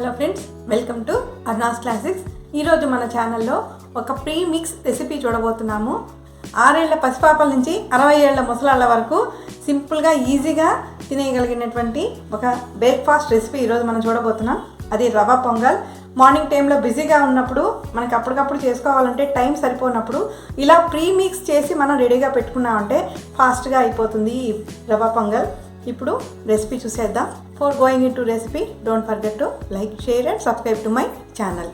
Hello friends welcome to Arna's classics ఈరోజు మన ఛానల్లో ఒక ప్రీ మిక్స్ రెసిపీ చూడబోతున్నాము. ఆరేళ్ళ పసిపాపల నుంచి అరవై ఏళ్ళ ముసలాళ్ళ వరకు సింపుల్గా ఈజీగా తినేయగలిగినటువంటి ఒక బ్రేక్ఫాస్ట్ రెసిపీ ఈరోజు మనం చూడబోతున్నాం. అది రవ పొంగల్. మార్నింగ్ టైంలో బిజీగా ఉన్నప్పుడు మనకి అప్పటికప్పుడు చేసుకోవాలంటే టైం సరిపోనప్పుడు ఇలా ప్రీ మిక్స్ చేసి మనం రెడీగా పెట్టుకున్నామంటే ఫాస్ట్గా అయిపోతుంది ఈ రవ పొంగల్. ఇప్పుడు రెసిపీ చూసేద్దాం. For going in to recipe don't forget to like share and subscribe to my channel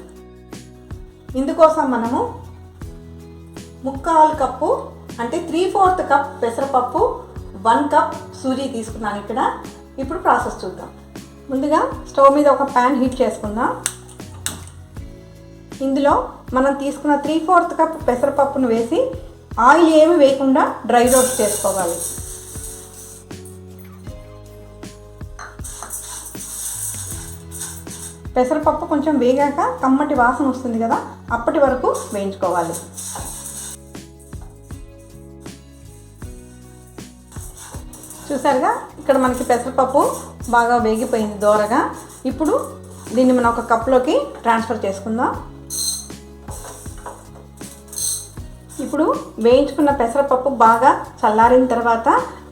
ఇందుకోసం మనము ముక్కాలు కప్పు అంటే త్రీ ఫోర్త్ కప్ పెసరపప్పు వన్ కప్ సూజీ తీసుకున్నాను ఇక్కడ. ఇప్పుడు ప్రాసెస్ చూద్దాం. ముందుగా స్టవ్ మీద ఒక ప్యాన్ హీట్ చేసుకుందాం. ఇందులో మనం తీసుకున్న త్రీ ఫోర్త్ కప్ పెసరపప్పును వేసి ఆయిల్ ఏమి వేయకుండా డ్రై రోస్ట్ చేసుకోవాలి. పెసరపప్పు కొంచెం వేగాక కమ్మటి వాసన వస్తుంది కదా అప్పటి వరకు వేయించుకోవాలి. చూసారుగా? ఇక్కడ మనకి పెసరపప్పు బాగా వేగిపోయింది దోరగా. ఇప్పుడు దీన్ని మనం ఒక కప్లోకి ట్రాన్స్ఫర్ చేసుకుందాం. ఇప్పుడు వేయించుకున్న పెసరపప్పు బాగా చల్లారిన తర్వాత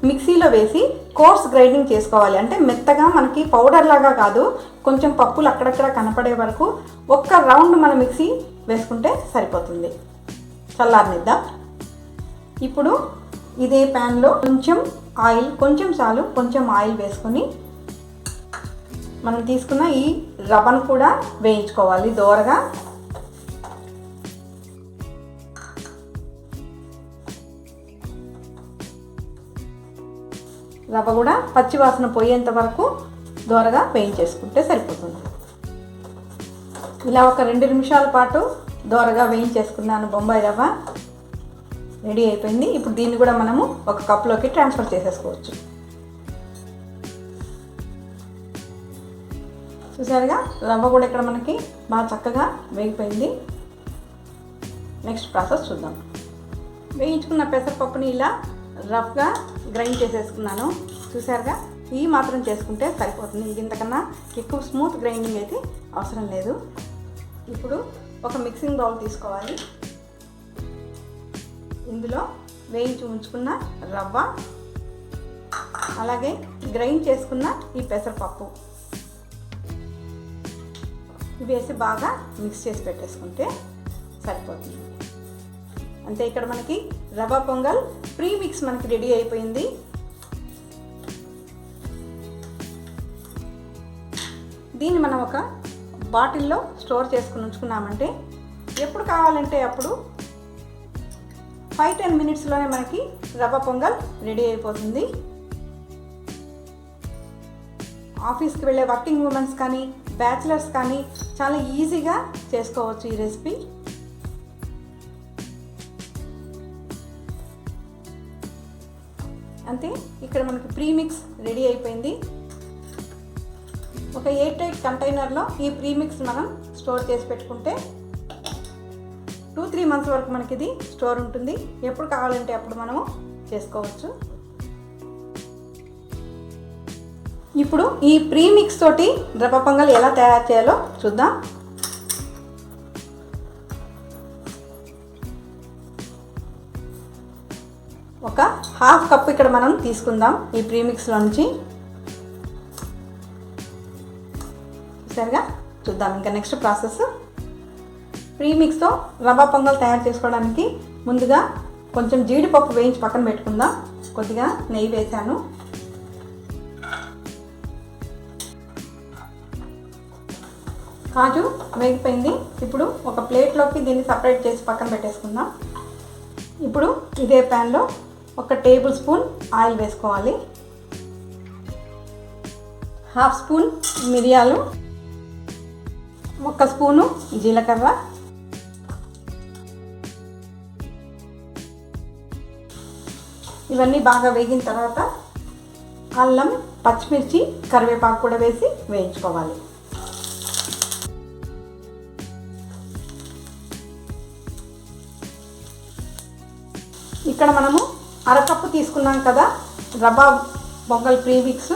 మిక్సీలో వేసి కోర్స్ గ్రైండింగ్ చేసుకోవాలి. అంటే మెత్తగా మనకి పౌడర్ లాగా కాదు కొంచెం పప్పులు అక్కడక్కడ కనపడే వరకు ఒక్క రౌండ్ మన మిక్సీ వేసుకుంటే సరిపోతుంది. చల్లారనిద్దాం. ఇప్పుడు ఇదే ప్యాన్లో కొంచెం ఆయిల్ కొంచెం చాలు కొంచెం ఆయిల్ వేసుకొని మనం తీసుకున్న ఈ రవ్వను కూడా వేయించుకోవాలి. దోరగా రవ్వ కూడా పచ్చివాసన పోయేంత వరకు దోరగా వేయించేసుకుంటే సరిపోతుంది. ఇలా ఒక రెండు నిమిషాల పాటు దోరగా వేయించేసుకున్నాను బొంబాయి రవ్వ. రెడీ అయిపోయింది. ఇప్పుడు దీన్ని కూడా మనము ఒక కప్లోకి ట్రాన్స్ఫర్ చేసేసుకోవచ్చు. చూసారుగా? రవ్వ కూడా ఇక్కడ మనకి బాగా చక్కగా వేగిపోయింది. నెక్స్ట్ ప్రాసెస్ చూద్దాం. వేయించుకున్న పెసరపప్పుని ఇలా రఫ్గా గ్రైండ్ చేసేసుకున్నాను. చూసారుగా ఈ మాత్రం చేసుకుంటే సరిపోతుంది. ఇంతకన్నా ఎక్కువ స్మూత్ గ్రైండింగ్ అయితే అవసరం లేదు. ఇప్పుడు ఒక మిక్సింగ్ బౌల్ తీసుకోవాలి. ఇందులో వేయించి ఉంచుకున్న రవ్వ అలాగే గ్రైండ్ చేసుకున్న ఈ పెసరపప్పు. ఇవి వేసి బాగా మిక్స్ చేసి పెట్టేసుకుంటే సరిపోతుంది. అంతే ఇక్కడ మనకి రవ్వ పొంగల్. ప్రీ మిక్స్ మనకి రెడీ అయిపోయింది. దీన్ని మనం ఒక బాటిల్లో స్టోర్ చేసుకుని ఉంచుకున్నామంటే ఎప్పుడు కావాలంటే అప్పుడు ఫైవ్ టెన్ మినిట్స్లోనే మనకి రవ్వ పొంగల్ రెడీ అయిపోతుంది. ఆఫీస్కి వెళ్ళే వర్కింగ్ ఉమెన్స్ కానీ బ్యాచిలర్స్ కానీ చాలా ఈజీగా చేసుకోవచ్చు ఈ రెసిపీ. అంతే. ఇక్కడ మనకి ప్రీమిక్స్ రెడీ అయిపోయింది. ఒక ఎయిట్ ఎయిట్ కంటైనర్లో ఈ ప్రీమిక్స్ మనం స్టోర్ చేసి పెట్టుకుంటే టూ త్రీ మంత్స్ వరకు మనకి ఇది స్టోర్ ఉంటుంది. ఎప్పుడు కావాలంటే అప్పుడు మనము చేసుకోవచ్చు. ఇప్పుడు ఈ ప్రీమిక్స్ తోటి ద్రవ పొంగల్ ఎలా తయారు చేయాలో చూద్దాం. ఒక హాఫ్ కప్ ఇక్కడ మనం తీసుకుందాం ఈ ప్రీమిక్స్లో నుంచి సరిగా చూద్దాం ఇంకా నెక్స్ట్ ప్రాసెస్ ప్రీమిక్స్తో రవ్వ పొంగల్ తయారు చేసుకోవడానికి ముందుగా కొంచెం జీడిపప్పు వేయించి పక్కన పెట్టుకుందాం. కొద్దిగా నెయ్యి వేసాను. కాజు వేగిపోయింది. ఇప్పుడు ఒక ప్లేట్లోకి దీన్ని సపరేట్ చేసి పక్కన పెట్టేసుకుందాం. ఇప్పుడు ఇదే ప్యాన్లో ఒక టేబుల్ స్పూన్ ఆయిల్ వేసుకోవాలి. హాఫ్ స్పూన్ మిరియాలు. ఒక స్పూను జీలకర్ర. ఇవన్నీ బాగా వేగిన తర్వాత అల్లం పచ్చిమిర్చి కరివేపాకు కూడా వేసి వేయించుకోవాలి. ఇక్కడ మనము అరకప్పు తీసుకున్నాం కదా రవ్వ Pongal premix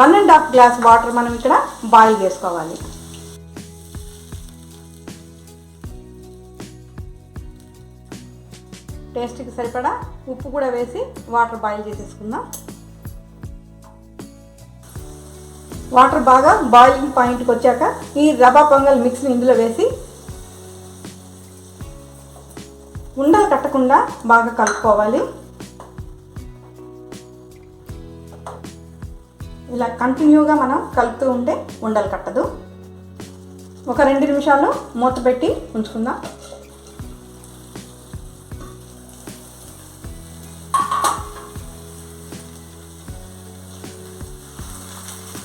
one and half glass water మనం ఇక్కడ బాయిల్ చేసుకోవాలి. టేస్ట్కి సరిపడా ఉప్పు కూడా వేసి వాటర్ బాయిల్ చేసేసుకుందాం. వాటర్ బాగా బాయిలింగ్ పాయింట్కి వచ్చాక ఈ రబా పొంగల్ మిక్స్ని ఇందులో వేసి ఉండలు కట్టకుండా బాగా కలుపుకోవాలి. ఇలా కంటిన్యూగా మనం కలుపుతూ ఉంటే ఉండలు కట్టదు. ఒక రెండు నిమిషాలు మూత పెట్టి ఉంచుకుందాం.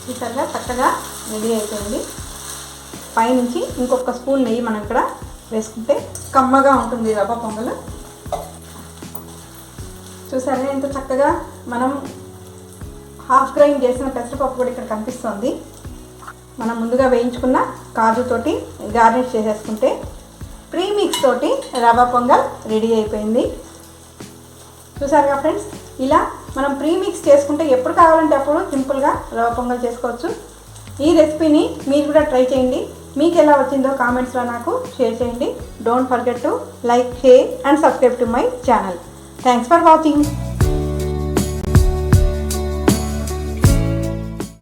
చూసారుగా చక్కగా రెడీ అయిపోయింది. పైనుంచి ఇంకొక స్పూన్ నెయ్యి మనం ఇక్కడ వేసుకుంటే కమ్మగా ఉంటుంది రవ్వ పొంగలు. చూసారా ఎంత చక్కగా మనం హాఫ్ గ్రైండ్ చేసిన పెసరపప్పు కూడా ఇక్కడ కనిపిస్తుంది. మనం ముందుగా వేయించుకున్న కాజుతోటి గార్నిష్ చేసేసుకుంటే ప్రీమిక్స్ తోటి రవ్వ పొంగల్ రెడీ అయిపోయింది. చూసారుగా ఫ్రెండ్స్ ఇలా మనం ప్రీమిక్స్ చేసుకుంటే ఎప్పుడు కావాలంటే అప్పుడు సింపుల్గా రవ్వ పొంగల్ చేసుకోవచ్చు. ఈ రెసిపీని మీరు కూడా ట్రై చేయండి. మీకు ఎలా వచ్చిందో కామెంట్స్లో నాకు షేర్ చేయండి. Don't forget to like share and subscribe to my channel thanks for watching